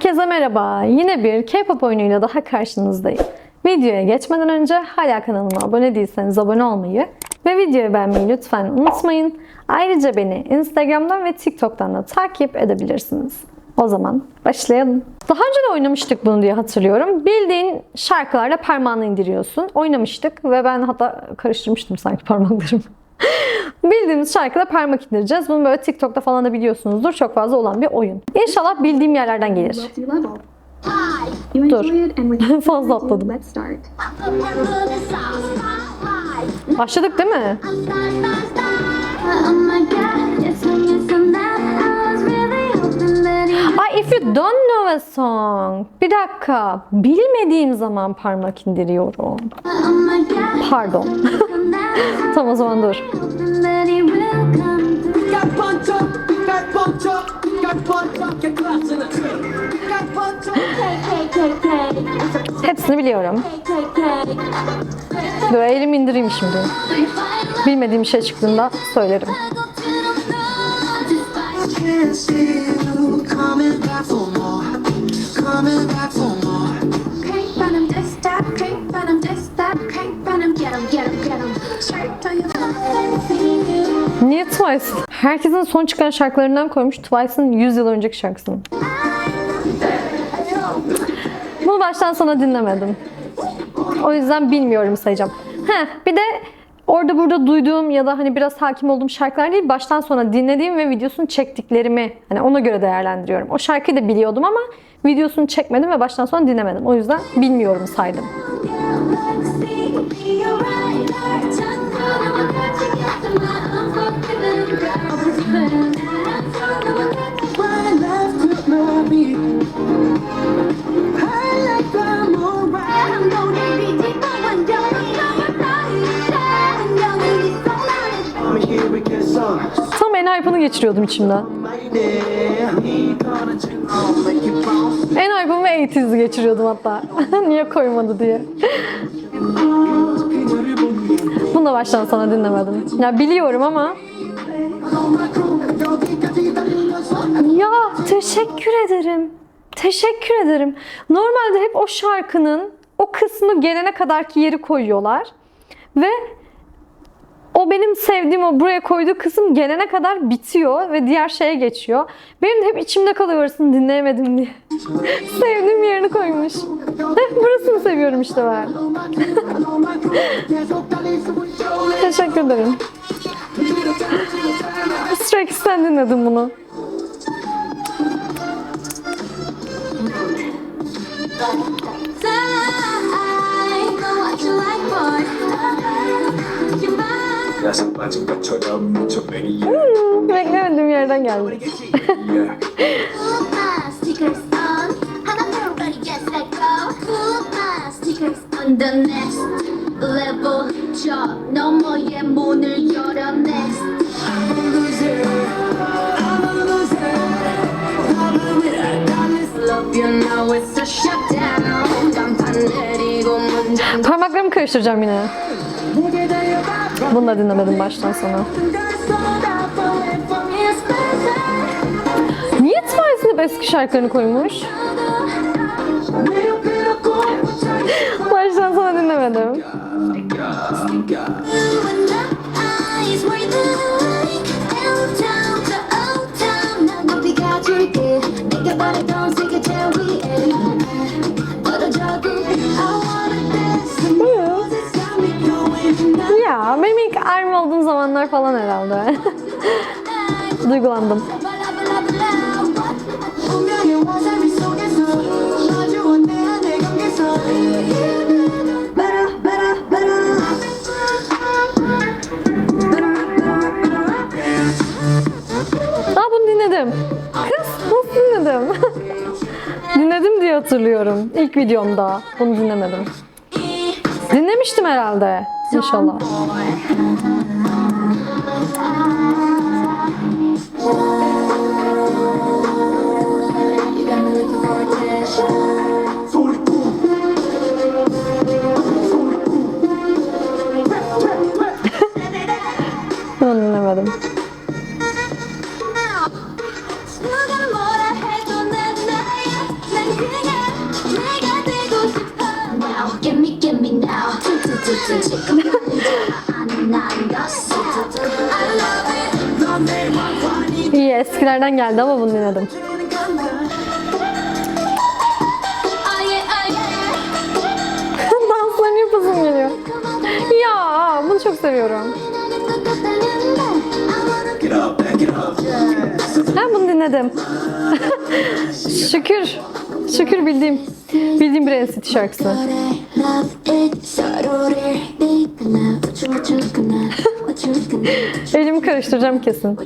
Herkese merhaba. Yine bir K-pop oyunuyla daha karşınızdayım. Videoya geçmeden önce hala kanalıma abone değilseniz abone olmayı ve videoyu beğenmeyi lütfen unutmayın. Ayrıca beni Instagram'dan ve TikTok'tan da takip edebilirsiniz. O zaman başlayalım. Daha önce de oynamıştık bunu diye hatırlıyorum. Bildiğin şarkılarla parmağını indiriyorsun. Oynamıştık ve ben hatta karıştırmıştım sanki parmaklarımı. Bildiğimiz şarkıda parmak indireceğiz. Bunu böyle TikTok'ta falan da biliyorsunuzdur. Çok fazla olan bir oyun. İnşallah bildiğim yerlerden gelir. Dur. Fazla atladım. Başladık değil mi? İf you don't know a song. Bir dakika. Bilmediğim zaman parmak indiriyorum. Pardon. Tam o zaman dur. got punch up, got punch up, got punch coming. Niye Twice? Herkesin son çıkan şarkılarından koymuş Twice'ın 100 yıl önceki şarkısını. Bunu baştan sona dinlemedim. O yüzden bilmiyorum sayacağım. Heh, bir de orada burada duyduğum ya da hani biraz hakim olduğum şarkılar değil, baştan sona dinlediğim ve videosunu çektiklerimi hani ona göre değerlendiriyorum. O şarkıyı da biliyordum ama videosunu çekmedim ve baştan sona dinlemedim. O yüzden bilmiyorum saydım. When you bounce. En hype'ımı 80's'i geçiriyordum hatta. Niye koymadı diye. Bunu da baştan sona dinlemedim. Ya biliyorum ama Ya teşekkür ederim. Teşekkür ederim. Normalde hep o şarkının o kısmı gelene kadarki yeri koyuyorlar. Ve o benim sevdiğim o buraya koyduğu kısım gelene kadar bitiyor ve diğer şeye geçiyor. Benim de hep içimde kalıyor orasını dinleyemedim diye. Sevdiğim yerini koymuş. Burasını seviyorum işte ben. Teşekkür ederim. Strax'ten dinledim bunu. I know what you like, boy. Hmm, beklemediğim yerden geldi. The next level 저 너머의 문을 열어 next Love you know it's a shutdown 장판 내리고 문장 Parmaklarımı karıştıracağım yine. Bunu da dinlemedim baştan sona. Niye Twice'ın hep eski şarkılarını koymuş? Baştan sona dinlemedim. 90'lar falan herhalde. Duygulandım. Aa bunu dinledim. Kız nasıl dinledim? dinledim diye hatırlıyorum. İlk videomda bunu dinlemedim. Dinlemiştim herhalde. İnşallah. Bunu dinlemedim. İyi eskilerden geldi ama bunu dinledim. Aa, bunu çok seviyorum. Ben bunu dinledim. şükür. Şükür bildiğim. Bildiğim bir NCT şarkısı. Elimi karıştıracağım kesin.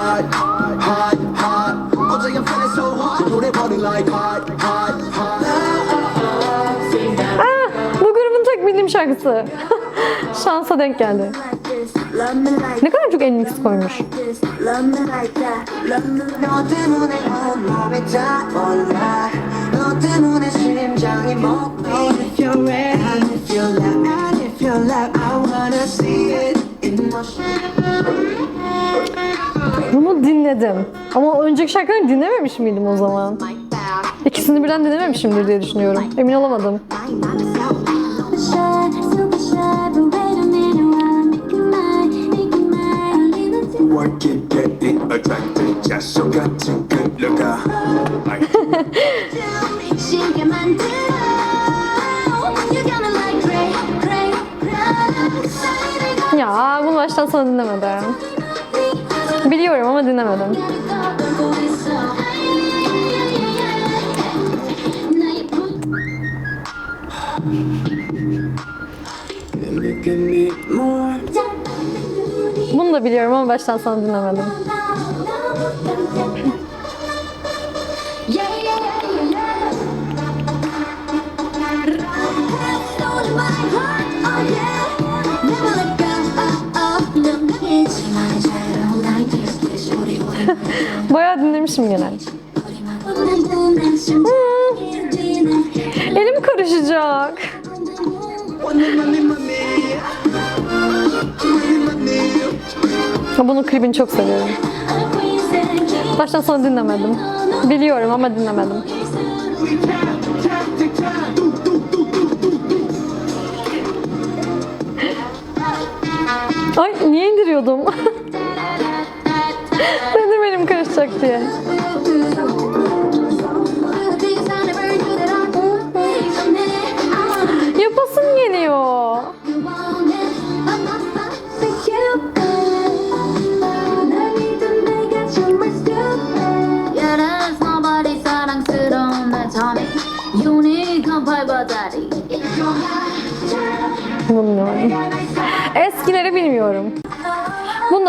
Hot, hot, hot. Cause I'm feeling so hot Put it body like hot, hot, hot Ah, bu grubun tek bildiğim şarkısı. Şansa denk geldi. Ne kadar çok enlix koymuş. Bunu dinledim. Ama önceki şarkıları dinlememiş miydim o zaman? İkisini birden dinlememişimdir diye düşünüyorum. Emin olamadım. ya bunu baştan sona dinlemedim. Biliyorum ama dinlemedim. Bunu da biliyorum ama baştan sona dinlemedim. misin gene? Hmm. Elim karışacak. Bunun klibini çok seviyorum. Baştan sona dinlemedim. Biliyorum ama dinlemedim. Ay niye indiriyordum? Dedim elim karışacak diye.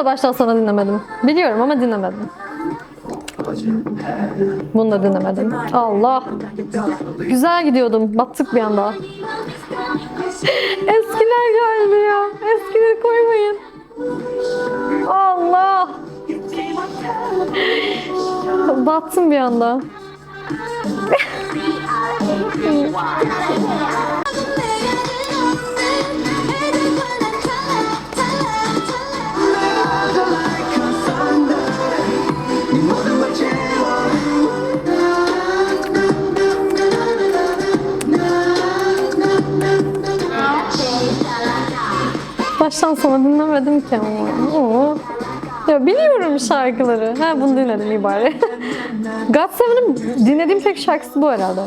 Da baştan sona dinlemedim. Biliyorum ama dinlemedim. Bunu da dinlemedim. Allah. Güzel gidiyordum. Battık bir anda. Eskiler geldi ya. Eskileri koymayın. Allah. Battım bir anda. Baştan sona dinlemedim ki ama. Oo. Ya biliyorum şarkıları. Ha bunu dinledim iyi bari. God Seven'ın dinlediğim tek şarkısı bu herhalde.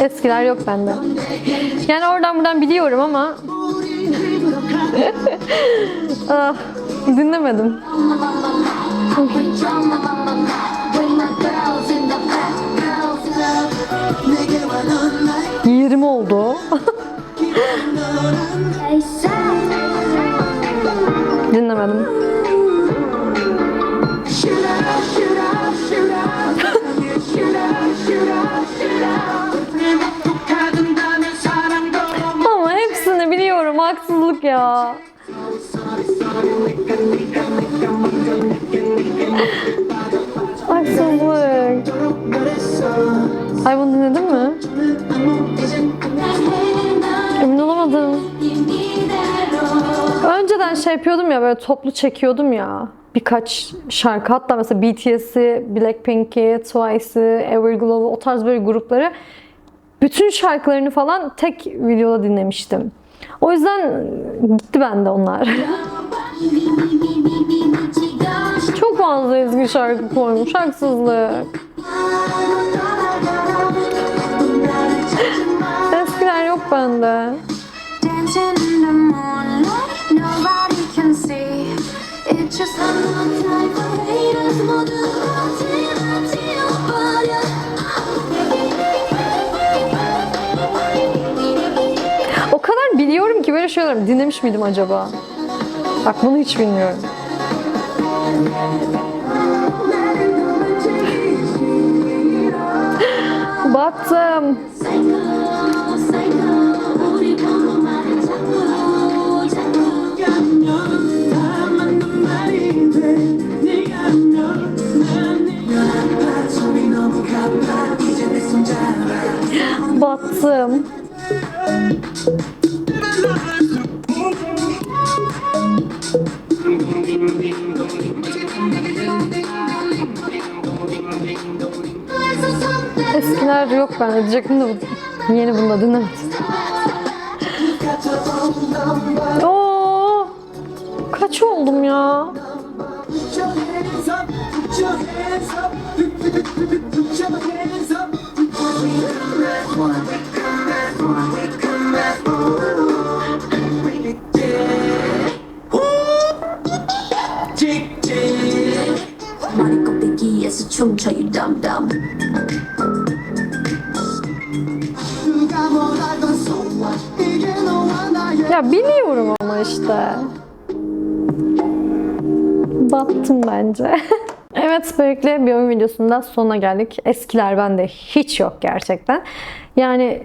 Eskiler yok bende. Yani oradan buradan biliyorum ama ah, Dinlemedim. Yirmi oldu. Dinlemedim. Ama hepsini biliyorum haksızlık ya. Haksızlık. Ay bunu dinledin mi? Emin olamadım. Önceden şey yapıyordum ya böyle toplu çekiyordum ya birkaç şarkı hatta mesela BTS'i, Blackpink'i, Twice'ı, Everglow'u o tarz böyle grupları bütün şarkılarını falan tek videoda dinlemiştim. O yüzden gitti bende onlar. Çok fazla ezgi şarkı koymuş. Haksızlık. Eskiler yok bende. Nobody can see. It's just şeyler dinlemiş miydim acaba? Bak bunu hiç bilmiyorum. Battım. Psycho, Eskiler yok ben diyecektim de yeni bunu da dinlemedim. Oo, kaç oldum ya? Battım bence. evet böylelikle bir oyun videosunda sonuna geldik. Eskiler bende hiç yok gerçekten. Yani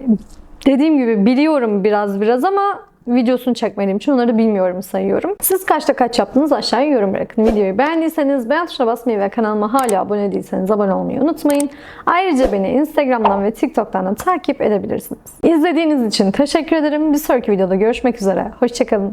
dediğim gibi biliyorum biraz biraz ama videosunu çekmediğim için onları bilmiyorum sayıyorum. Siz kaçta kaç yaptınız aşağıya yorum bırakın. Videoyu beğendiyseniz beğen tuşuna basmayı ve kanalıma hala abone değilseniz abone olmayı unutmayın. Ayrıca beni Instagram'dan ve TikTok'tan da takip edebilirsiniz. İzlediğiniz için teşekkür ederim. Bir sonraki videoda görüşmek üzere. Hoşçakalın.